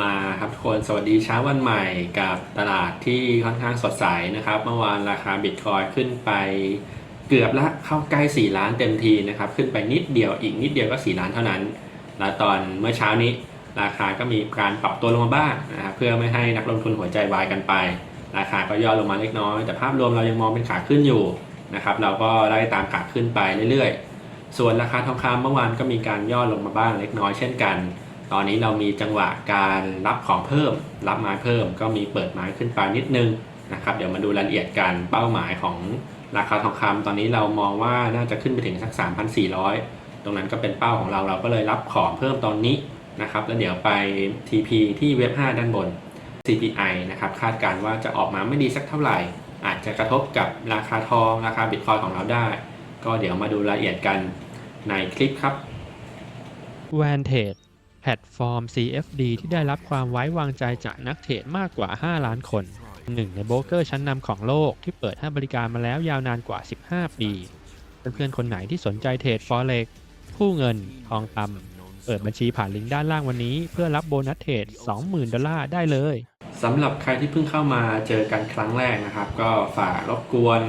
มาครับทุกคนสวัสดีเช้าวันใหม่กับตลาดที่ค่อนข้างสดใสนะครับ เมื่อวานราคาบิตคอยขึ้นไปเกือบละเข้าใกล้ 4 ล้านเต็มทีนะครับ ขึ้นไปนิดเดียวอีกนิดเดียวก็ 4 ล้านเท่านั้น แล้วตอนเมื่อเช้านี้ ราคาก็มีการปรับตัวลงมาบ้างนะครับเพื่อไม่ให้นักลงทุนหัวใจวายกันไป ราคาก็ย่อลงมาเล็กน้อย แต่ภาพรวมเรายังมองเป็นขาขึ้นอยู่นะครับเราก็ไล่ตามขาขึ้นไปเรื่อยๆ ส่วนราคาทองคำเมื่อวานก็มีการย่อลงมาบ้างเล็กน้อยเช่นกัน ตอนนี้เรามีจังหวะการรับของเพิ่ม รับไม้เพิ่ม ก็มีเปิดไม้ขึ้นไปนิดนึงนะครับเดี๋ยวมาดูรายละเอียดกันเป้าหมายของราคาทองคำตอนนี้เรามองว่าน่าจะขึ้นไปถึงสัก 3,400 ตรงนั้นก็เป็นเป้าของเราเราก็เลยรับของเพิ่มตอนนี้นะครับแล้วเดี๋ยวไป TP ที่เว็บ 5 ด้านบน CPI นะครับคาดการว่าจะออกมาไม่ดีสักเท่าไหร่ อาจจะกระทบกับราคาทองราคาบิตคอยของเราได้ ก็เดี๋ยวมาดูรายละเอียดกันในคลิปครับ v a n t a g e แพลตฟอร์ม CFD ที่ได้รับความไว้วางใจจากนักเทรดมากกว่า 5 ล้านคน หนึ่งในโบรกเกอร์ชั้นนำของโลกที่เปิดให้บริการมาแล้วยาวนานกว่า 15 ปี เพื่อนๆคนไหนที่สนใจเทรด Forex ผู้เงิน ทองคำเปิดบัญชีผ่านลิงก์ด้านล่างวันนี้ เพื่อรับโบนัสเทรด 20,000 ดอลลาร์ได้เลยสำหรับใครที่เพิ่งเข้ามาเจอกันครั้งแรกนะครับ ก็ฝากรบกวน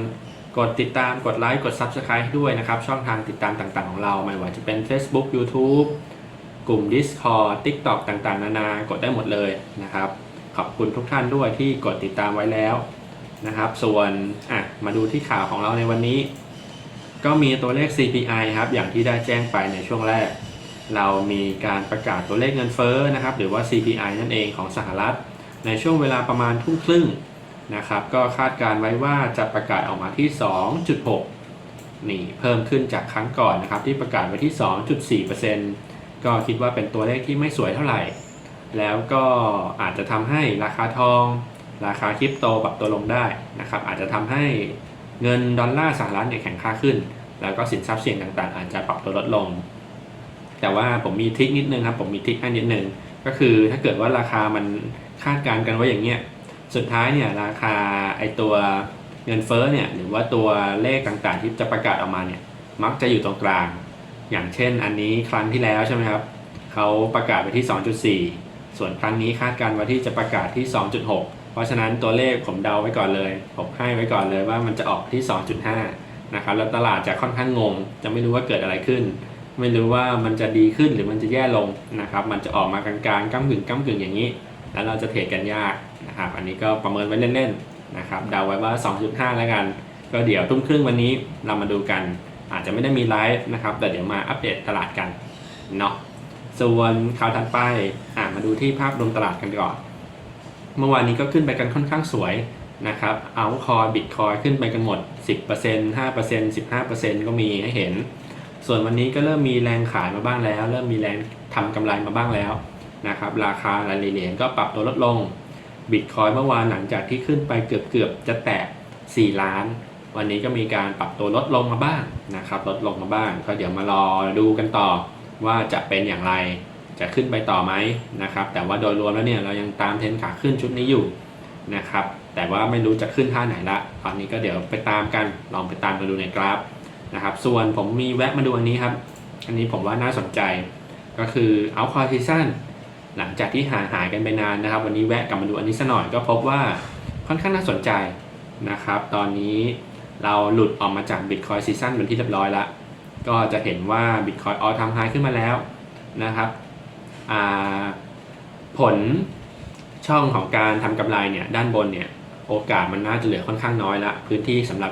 กดติดตามกดไลค์กด Subscribe ให้ด้วยนะครับ ช่องทางติดตามต่างๆของเรา ไม่ว่าจะเป็น Facebook YouTube กลุ่ม Discord TikTok ต่างๆ นานากดได้หมดเลยนะครับ ขอบคุณทุกท่านด้วยที่กดติดตามไว้แล้วนะครับ ส่วนอะมาดูที่ข่าวของเราในวันนี้ ก็มีตัวเลข CPI ครับ อย่างที่ได้แจ้งไปในช่วงแรก เรามีการประกาศตัวเลขเงินเฟ้อนะครับ หรือว่า CPI นั่นเองของสหรัฐ ในช่วงเวลาประมาณทุ่มครึ่งนะครับ ก็คาดการไว้ว่าจะประกาศออกมาที่ 2.6นี่เพิ่มขึ้นจากครั้งก่อนนะครับ ที่ประกาศไว้ที่ 2.4% ก็คิดว่าเป็นตัวเลขที่ไม่สวยเท่าไหร่ แล้วก็อาจจะทำให้ราคาทอง ราคาคริปโตปรับตัวลงได้นะครับ อาจจะทำให้เงินดอลลาร์สหรัฐเนี่ยแข็งค่าขึ้น แล้วก็สินทรัพย์เสี่ยงต่างๆ อาจจะปรับตัวลดลง แต่ว่าผมมีทิคนิดนึงครับ ผมมีทิคให้นิดนึง ก็คือถ้าเกิดว่าราคามันคาดการณ์กันไว้อย่างเงี้ย สุดท้ายเนี่ยราคาไอตัวเงินเฟ้อเนี่ยหรือว่าตัวเลขต่างๆ ที่จะประกาศออกมาเนี่ยมักจะอยู่ตรงกลาง อย่างเช่นอันนี้ครั้งที่แล้วใช่ไหมครับเขาประกาศไปที่ 2.4 ส่วนครั้งนี้คาดการณ์ว่าที่จะประกาศที่ 2.6 เพราะฉะนั้นตัวเลขผมเดาไว้ก่อนเลย ผมให้ไว้ก่อนเลยว่ามันจะออกที่ 2.5 นะครับ แล้วตลาดจะค่อนข้างงง จะไม่รู้ว่าเกิดอะไรขึ้น ไม่รู้ว่ามันจะดีขึ้นหรือมันจะแย่ลงนะครับ มันจะออกมากลางๆก้ากึ่งก้ากึ่งอย่างนี้ แล้วเราจะเทรดกันยากนะครับ อันนี้ก็ประเมินไว้เล่นๆนะครับ เดาไว้ว่า 2.5 แล้วกัน ก็เดี๋ยวทุ่มครึ่งวันนี้เรามาดูกัน อาจจะไม่ได้มีไลฟ์นะครับ แต่เดี๋ยวมาอัปเดตตลาดกันเนาะส่วนข่าวถัดไปอะมาดูที่ภาพรวมตลาดกันก่อน เมื่อวานนี้ก็ขึ้นไปกันค่อนข้างสวยนะครับเอาคอยบิตคอยขึ้นไปกันหมด 10% 5% 15%ก็มีให้เห็น ส่วนวันนี้ก็เริ่มมีแรงขายมาบ้างแล้ว เริ่มมีแรงทำกำไรมาบ้างแล้วนะครับราคารายเหรียญก็ปรับตัวลดลงบิตคอยเมื่อวานหลังจากที่ขึ้นไปเกือบเกือบจะแตะ4 ล้าน วันนี้ก็มีการปรับตัวลดลงมาบ้างนะครับ ลดลงมาบ้าง ก็เดี๋ยวมารอดูกันต่อว่าจะเป็นอย่างไรจะขึ้นไปต่อไหมนะครับ แต่ว่าโดยรวมแล้วเนี่ยเรายังตามเทรนขาขึ้นชุดนี้อยู่นะครับ แต่ว่าไม่รู้จะขึ้นท่าไหนละตอนนี้ก็เดี๋ยวไปตามกันลองไปตามกันดูในกราฟนะครับ ส่วนผมมีแวะมาดูอันนี้ครับ อันนี้ผมว่าน่าสนใจก็คือเอาคอร์ทิซันหลังจากที่หายหายกันไปนานนะครับ วันนี้แวะกลับมาดูอันนี้สัหน่อยก็พบว่าค่อนข้างน่าสนใจนะครับ ตอนนี้ เราหลุดออกมาจาก Bitcoin ซีซั่นเป็นที่เรียบร้อยแล้ว ก็จะเห็นว่า Bitcoin ออทำไฮขึ้นมาแล้วนะครับผลช่องของการทำกำไรเนี่ยด้านบนเนี่ยโอกาสมันน่าจะเหลือค่อนข้างน้อยละ พื้นที่สำหรับ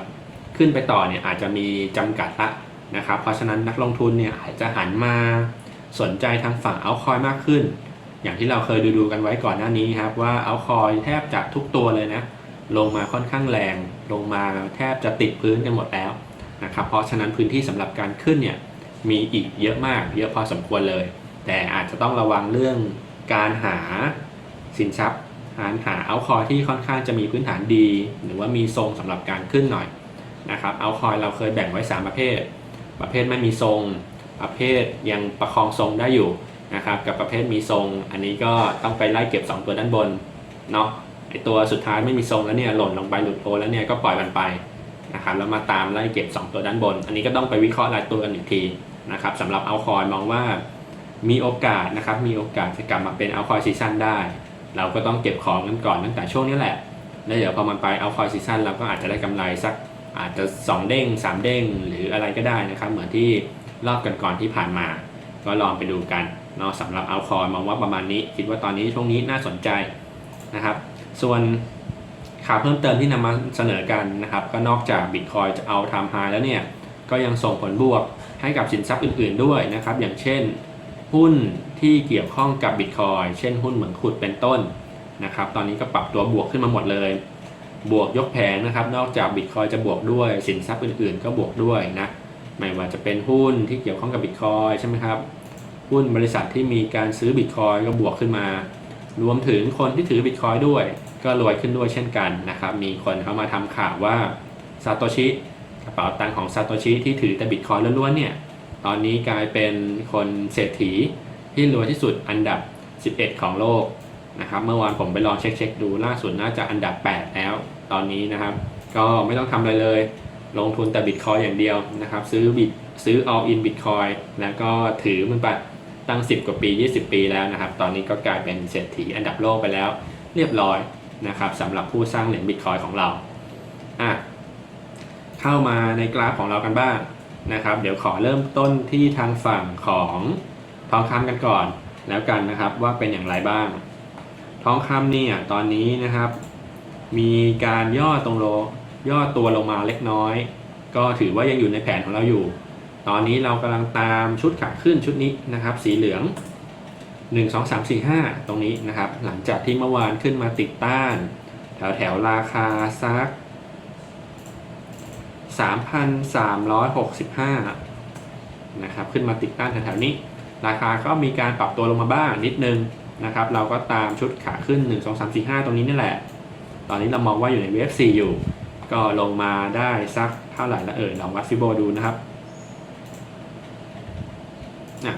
ขึ้นไปต่อเนี่ยอาจจะมีจำกัดละนะครับ เพราะฉะนั้นนักลงทุนเนี่ยอาจจะหันมาสนใจทางฝั่งเอาคอยมากขึ้น อย่างที่เราเคยดูดูกันไว้ก่อนหน้านี้ครับว่าเอาคอยแทบจะทุกตัวเลยนะ ลงมาค่อนข้างแรง ลงมาแทบจะติดพื้นกันหมดแล้วนะครับเพราะฉะนั้นพื้นที่สำหรับการขึ้นเนี่ยมีอีกเยอะมากเยอะพอสมควรเลย แต่อาจจะต้องระวังเรื่องการหาสินทรัพย์หาหาเอาคอยที่ค่อนข้างจะมีพื้นฐานดี หรือว่ามีทรงสำหรับการขึ้นหน่อยนะครับเอาคอยเราเคยแบ่งไว้ 3 ประเภท ประเภทไม่มีทรง ประเภทยังประคองทรงได้อยู่นะครับกับประเภทมีทรง อันนี้ก็ต้องไปไล่เก็บ 2 ตัวด้านบนเนาะ ไอตัวสุดท้ายไม่มีทรงแล้วเนี่ยหล่นลงไปหลุดโพแล้วเนี่ยก็ปล่อยมันไปนะครับแล้วมาตามไล่เก็บ 2 ตัวด้านบน อันนี้ก็ต้องไปวิเคราะห์รายตัวกันอีกทีนะครับสำหรับเอาคอยมองว่ามีโอกาสนะครับมีโอกาสจะกลับมาเป็นเอาคอยซีซั่นได้ เราก็ต้องเก็บของกันก่อนตั้งแต่ช่วงนี้แหละแล้วเดี๋ยวพอมันไปเอาคอยซีซั่นเราก็อาจจะได้กำไรสักอาจจะ 2 เด้ง 3 เด้งหรืออะไรก็ได้นะครับ เหมือนที่รอบก่อนๆที่ผ่านมา ก็ลองไปดูกันเนาะสำหรับเอาคอยมองว่าประมาณนี้ คิดว่าตอนนี้ช่วงนี้น่าสนใจนะครับ ส่วนข่าวเพิ่มเติมที่นำมาเสนอกันนะครับ ก็นอกจากบิตคอยจะเอาทำไฮแล้วเนี่ย ก็ยังส่งผลบวกให้กับสินทรัพย์อื่น ๆ ด้วยนะครับ อย่างเช่น หุ้นที่เกี่ยวข้องกับบิตคอยเช่นหุ้นเหมืองขุดเป็นต้นนะครับ ตอนนี้ก็ปรับตัวบวกขึ้นมาหมดเลย บวกยกแผงนะครับ นอกจากบิตคอยจะบวกด้วยสินทรัพย์อื่น ๆ ก็บวกด้วยนะ ไม่ว่าจะเป็นหุ้นที่เกี่ยวข้องกับบิตคอยใช่ไหมครับ หุ้นบริษัทที่มีการซื้อบิตคอยก็บวกขึ้นมา รวมถึงคนที่ถือบิตคอยด้วย ก็รวยขึ้นด้วยเช่นกันนะครับ มีคนเข้ามาทำข่าวว่าซาโตชิกระเป๋าตังค์ของซาโตชิที่ถือแต่บิตคอยล้วนๆเนี่ยตอนนี้กลายเป็นคนเศรษฐีที่รวยที่สุดอันดับ 11 ของโลกนะครับเมื่อวานผมไปลองเช็คๆดูล่าสุดน่าจะอันดับ 8 แล้ว ตอนนี้นะครับ ก็ไม่ต้องทำอะไรเลย ลงทุนแต่บิตคอยอย่างเดียวนะครับ ซื้อบิตซื้อ all in bitcoin แล้วก็ถือมันไป ตั้ง 10 กว่าปี 20 ปีแล้วนะครับ ตอนนี้ก็กลายเป็นเศรษฐีอันดับโลกไปแล้ว เรียบร้อยนะครับสำหรับผู้สร้างเหรียญบิตคอยของเราอะเข้ามาในกราฟของเรากันบ้างนะครับ เดี๋ยวขอเริ่มต้นที่ทางฝั่งของทองคำกันก่อน แล้วกันนะครับว่าเป็นอย่างไรบ้าง ทองคำเนี่ยตอนนี้นะครับ มีการย่อตรงโลย่อตัวลงมาเล็กน้อย ก็ถือว่ายังอยู่ในแผนของเราอยู่ ตอนนี้เรากำลังตามชุดขาขึ้นชุดนี้นะครับ สีเหลือง 1 2 3 4 5 ตรงนี้นะครับ หลังจากที่เมื่อวานขึ้นมาติดต้าน แถวแถวราคาซัก 3,365 นะครับ ขึ้นมาติดต้านแถวๆนี้ ราคาก็มีการปรับตัวลงมาบ้างนิดนึงนะครับ เราก็ตามชุดขาขึ้น 1 2 3 4 5 ตรงนี้นี่แหละ ตอนนี้เรามองว่าอยู่ในเวฟ4อยู่ ก็ลงมาได้สักเท่าไหร่ละเอ่ยลองวัดฟิโบดูนะครับนะ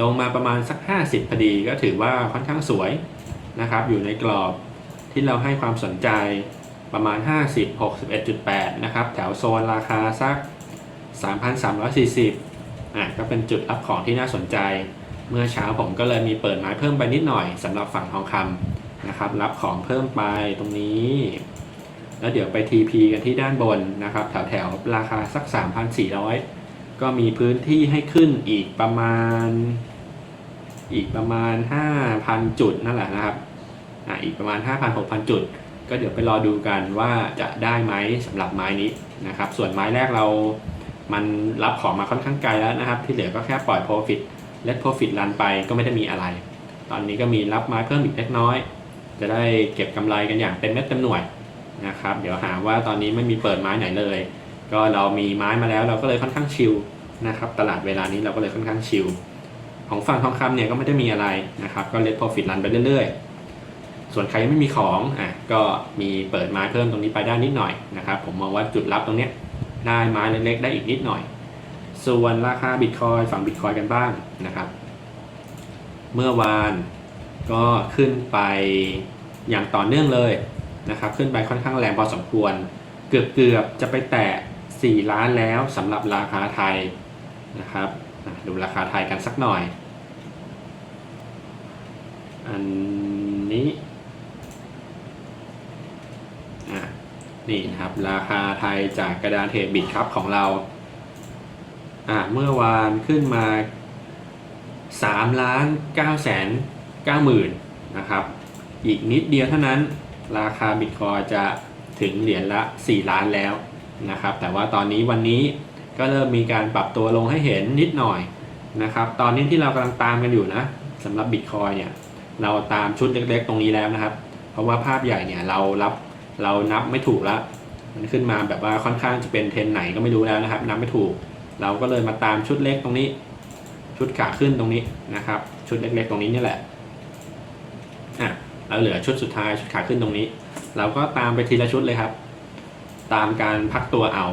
ลงมาประมาณสัก 50พอดีก็ถือว่าค่อนข้างสวยนะครับ อยู่ในกรอบที่เราให้ความสนใจประมาณ 50 61.8 นะครับ แถวโซนราคาสัก 3,340 อะก็เป็นจุดรับของที่น่าสนใจ เมื่อเช้าผมก็เลยมีเปิดไม้เพิ่มไปนิดหน่อยสำหรับฝั่งทองคำนะครับ รับของเพิ่มไปตรงนี้ แล้วเดี๋ยวไป TP กันที่ด้านบนนะครับ แถวแถวราคาสัก 3,400 ก็มีพื้นที่ให้ขึ้นอีกประมาณ อีกประมาณ 5,000 จุดนั่นแหละนะครับอะอีกประมาณ 5,000-6,000 จุด ก็เดี๋ยวไปรอดูกันว่าจะได้ไหมสำหรับไม้นี้นะครับ ส่วนไม้แรกเรามันรับของมาค่อนข้างไกลแล้วนะครับ ที่เหลือก็แค่ปล่อย profit let profit รันไปก็ไม่ได้มีอะไร ตอนนี้ก็มีรับไม้เพิ่มอีกเล็กน้อย จะได้เก็บกำไรกันอย่างเต็มเม็ดเต็มหน่วยนะครับ เดี๋ยวหาว่าตอนนี้ไม่มีเปิดไม้ไหนเลย ก็เรามีไม้มาแล้วเราก็เลยค่อนข้างชิลนะครับตลาดเวลานี้เราก็เลยค่อนข้างชิลของฝั่งทองคำเนี่ยก็ไม่ได้มีอะไรนะครับก็ let profit รันไปเรื่อยๆ ส่วนใครยังไม่มีของอะก็มีเปิดไม้เพิ่มตรงนี้ไปได้นิดหน่อยนะครับผมมองว่าจุดรับตรงเนี้ยได้ไม้เล็กๆได้อีกนิดหน่อย ส่วนราคาบิตคอยฝั่งบิตคอยกันบ้างนะครับเมื่อวานก็ขึ้นไปอย่างต่อเนื่องเลยนะครับขึ้นไปค่อนข้างแรงพอสมควร เกือบเกือบๆจะไปแตะ 4 ล้านแล้วสำหรับราคาไทยนะครับดูราคาไทยกันสักหน่อย อันนี้นี่นะครับ ราคาไทยจากกระดานเทรดบิตครับของเราอ่าเมื่อวานขึ้นมา3ล้าน9แสน9หมื่นนะครับ อีกนิดเดียวเท่านั้น ราคาบิตคอยจะถึงเหรียญละ 4 ล้านแล้ว นะครับ แต่ว่าตอนนี้วันนี้ก็เริ่มมีการปรับตัวลงให้เห็นนิดหน่อยนะครับ ตอนนี้ที่เรากำลังตามกันอยู่นะสำหรับบิตคอยเนี่ยเราตามชุดเล็กๆ ตรงนี้แล้วนะครับ เพราะว่าภาพใหญ่เนี่ยเรารับเรานับไม่ถูกละมันขึ้นมาแบบว่าค่อนข้างจะเป็นเทรนไหนก็ไม่รู้แล้วนะครับ นับไม่ถูก เราก็เลยมาตามชุดเล็กตรงนี้ ชุดขาขึ้นตรงนี้นะครับ ชุดเล็กๆ ตรงนี้นี่แหละอะแล้วเหลือชุดสุดท้ายชุดขาขึ้นตรงนี้ เราก็ตามไปทีละชุดเลยครับ ตามการพักตัวเอา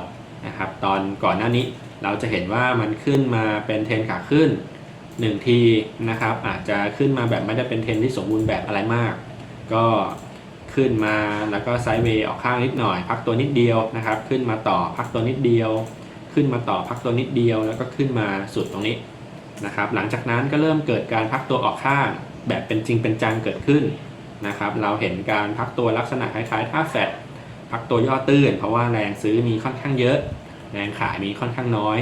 นะครับตอนก่อนหน้านี้เราจะเห็นว่ามันขึ้นมาเป็นเทรนขาขึ้นหนึ่งทีนะครับอาจจะขึ้นมาแบบไม่ได้เป็นเทรนที่สมบูรณ์แบบอะไรมาก ก็ขึ้นมาแล้วก็ไซด์เวย์ออกข้างนิดหน่อย พักตัวนิดเดียวนะครับ ขึ้นมาต่อพักตัวนิดเดียว ขึ้นมาต่อพักตัวนิดเดียว แล้วก็ขึ้นมาสุดตรงนี้นะครับ หลังจากนั้นก็เริ่มเกิดการพักตัวออกข้าง แบบเป็นจริงเป็นจังเกิดขึ้นนะครับ เราเห็นการพักตัวลักษณะคล้ายๆท่าแฟด พักตัวย่อตื้น เพราะว่าแรงซื้อมีค่อนข้างเยอะ แรงขายมีค่อนข้างน้อย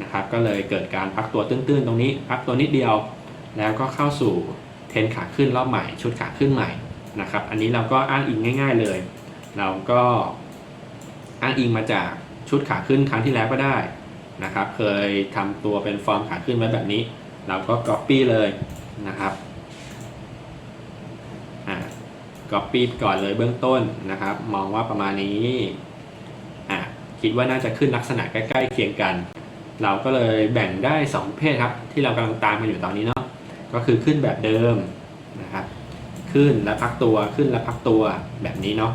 นะครับก็เลยเกิดการพักตัวตื้นๆ ตรงนี้ พักตัวนิดเดียว แล้วก็เข้าสู่เทรนขาขึ้นรอบใหม่ชุดขาขึ้นใหม่นะครับอันนี้เราก็อ้างอิงง่าย ๆเลย เราก็อ้างอิงมาจากชุดขาขึ้นครั้งที่แล้วก็ได้นะครับเคยทำตัวเป็นฟอร์มขาขึ้นไว้แบบนี้ เราก็ Copy เลยนะครับอ่า ก Copy ก่อนเลยเบื้องต้นนะครับ มองว่าประมาณนี้อ่าคิดว่าน่าจะขึ้นลักษณะใกล้ๆเคียงกัน เราก็เลยแบ่งได้ 2เภทครับ ที่เรากำลังตามกันอยู่ตอนนี้เนาะก็คือขึ้นแบบเดิมนะครับ ขึ้นแล้วพักตัวขึ้นแล้วพักตัวแบบนี้เนาะ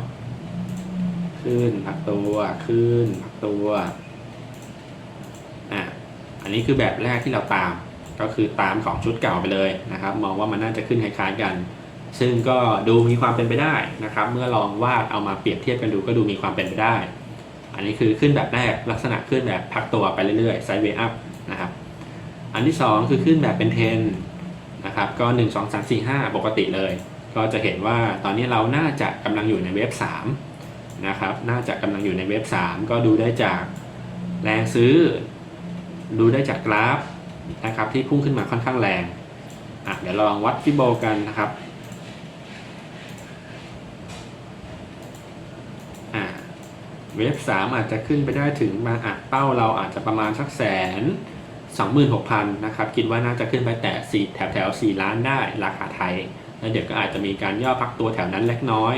ขึ้นพักตัวขึ้นพักตัวอะอันนี้คือแบบแรกที่เราตามก็คือตามของชุดเก่าไปเลยนะครับ มองว่ามันน่าจะขึ้นคล้ายๆกัน ซึ่งก็ดูมีความเป็นไปได้นะครับ เมื่อลองวาดเอามาเปรียบเทียบกันดูก็ดูมีความเป็นไปได้ อันนี้คือขึ้นแบบแรกลักษณะขึ้นแบบพักตัวไปเรื่อยๆไซด์เวย์อัพนะครับ อันที่ 2 คือขึ้นแบบเป็นเทนนะครับก็ 1 2 3 4 5 ปกติเลย ก็จะเห็นว่าตอนนี้เราน่าจะกำลังอยู่ในเว็บ3นะครับน่าจะกำลังอยู่ในเว็บ 3 ก็ดูได้จากแรงซื้อ ดูได้จากกราฟนะครับที่พุ่งขึ้นมาค่อนข้างแรงอะเดี๋ยวลองวัดฟิโบกันนะครับ อะเว็บ3อาจจะขึ้นไปได้ถึงมาอะเป้าเราอาจจะประมาณสักแสน26,000นหกพันนะครับคิดว่าน่าจะขึ้นไปแต่สี่แถวแถว4ล้านได้ราคาไทย แล้วเดี๋ยวก็อาจจะมีการย่อพักตัวแถวนั้นเล็กน้อย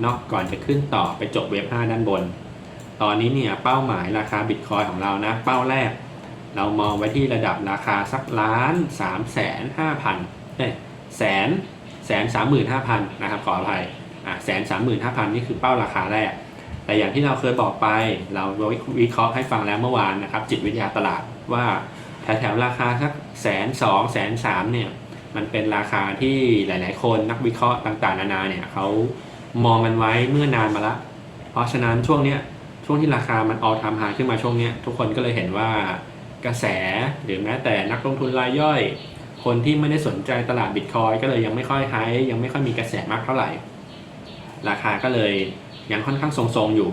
เนาะก่อนจะขึ้นต่อไปจบเว็บ5ด้านบน ตอนนี้เนี่ยเป้าหมายราคาบิตคอยของเรานะ เป้าแรก เรามองไว้ที่ระดับราคาสักล้านสามแสนห้าพันเอ้ยแสนแสนสามหมื่นห้าพันนะครับขออภัย แสนสามหมื่นห้าพันนี่คือเป้าราคาแรก แต่อย่างที่เราเคยบอกไป เราวิเคราะห์ให้ฟังแล้วเมื่อวานนะครับ จิตวิทยาตลาดว่าแถวๆราคาสักแสนสองแสนสามเนี่ยมันเป็นราคาที่หลาย ๆ คนนักวิเคราะห์ต่างๆ นานาเนี่ยเขามองกันไว้เมื่อนานมาละ เพราะฉะนั้นช่วงเนี้ยช่วงที่ราคามันออทำหาขึ้นมาช่วงเนี้ยทุกคนก็เลยเห็นว่ากระแสหรือแม้แต่นักลงทุนรายย่อย คนที่ไม่ได้สนใจตลาดบิตคอยก็เลยยังไม่ค่อยไฮยังไม่ค่อยมีกระแสมากเท่าไหร่ ราคาก็เลยยังค่อนข้างทรงๆอยู่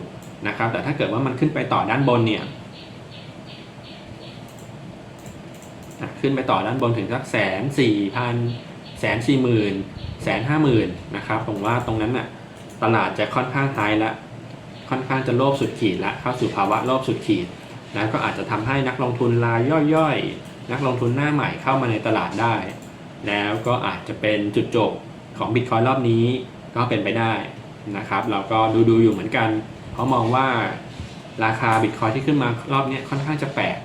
นะครับ แต่ถ้าเกิดว่ามันขึ้นไปต่อด้านบนเนี่ยขึ้นไปต่อด้านบนถึงสักแสนสี่พันแสนสี่หมื่นแสนห้าหมื่นนะครับผมว่าตรงนั้นน่ะตลาดจะค่อนข้างไฮละค่อนข้างจะโลภสุดขีดละเข้าสู่ภาวะโลภสุดขีดแล้วก็อาจจะทำให้นักลงทุนรายย่อยๆ นักลงทุนหน้าใหม่เข้ามาในตลาดได้ แล้วก็อาจจะเป็นจุดจบของบิตคอยรอบนี้ก็เป็นไปได้ นะครับ เราก็ดูดูอยู่เหมือนกันเพราะมองว่าราคาบิตคอยที่ขึ้นมารอบนี้ค่อนข้างจะแปลก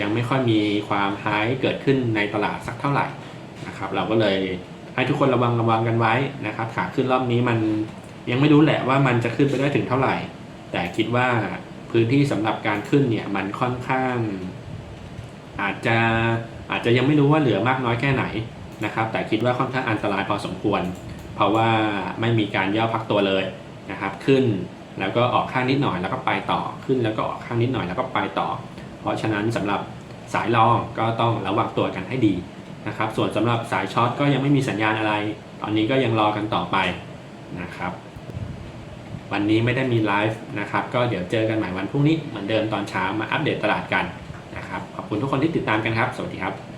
ยังไม่ค่อยมีความไฮเกิดขึ้นในตลาดสักเท่าไหร่นะครับ เราก็เลยให้ทุกคนระวังระวังกันไว้นะครับขาขึ้นรอบนี้มันยังไม่รู้แหละว่ามันจะขึ้นไปได้ถึงเท่าไหร่ แต่คิดว่าพื้นที่สำหรับการขึ้นเนี่ยมันค่อนข้าง อาจจะอาจจะยังไม่รู้ว่าเหลือมากน้อยแค่ไหนนะครับ แต่คิดว่าค่อนข้างอันตรายพอสมควร เพราะว่าไม่มีการย่อพักตัวเลยนะครับ ขึ้นแล้วก็ออกข้างนิดหน่อยแล้วก็ไปต่อขึ้นแล้วก็ออกข้างนิดหน่อยแล้วก็ไปต่อ เพราะฉะนั้นสำหรับสายรองก็ต้องระวังตัวกันให้ดีนะครับ ส่วนสำหรับสายช็อตก็ยังไม่มีสัญญาณอะไร ตอนนี้ก็ยังรอกันต่อไปนะครับ วันนี้ไม่ได้มีไลฟ์นะครับ ก็เดี๋ยวเจอกันใหม่วันพรุ่งนี้เหมือนเดิมตอนเช้ามาอัปเดตตลาดกันนะครับ ขอบคุณทุกคนที่ติดตามกันครับ สวัสดีครับ